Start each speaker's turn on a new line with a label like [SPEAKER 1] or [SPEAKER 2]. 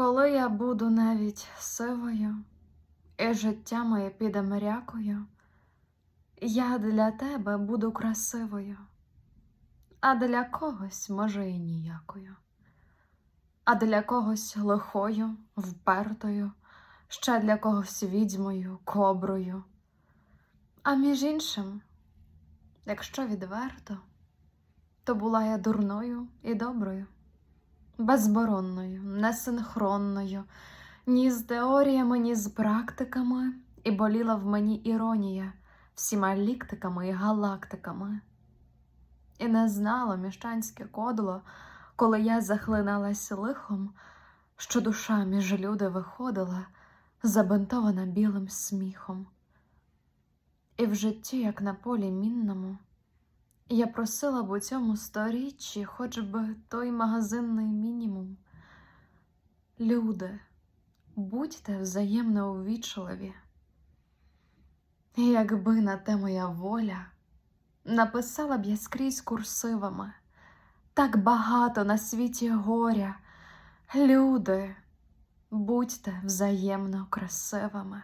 [SPEAKER 1] Коли я буду навіть сивою, і життя моє піде мрякою, я для тебе буду красивою, а для когось, може, і ніякою, а для когось лихою, впертою, ще для когось відьмою, коброю. А між іншим, якщо відверто, то була я дурною і доброю, безборонною, несинхронною, ні з теоріями, ні з практиками, і боліла в мені іронія всіма ліктиками і галактиками. І не знала міщанське кодло, коли я захлиналась лихом, що душа між люди виходила, забинтована білим сміхом. І в житті, як на полі мінному, я просила б у цьому сторіччі хоч би той магазинний мінімум. Люди, будьте взаємно увічливі. Якби на те моя воля, написала б я скрізь курсивами, так багато на світі горя. Люди, будьте взаємно красивими.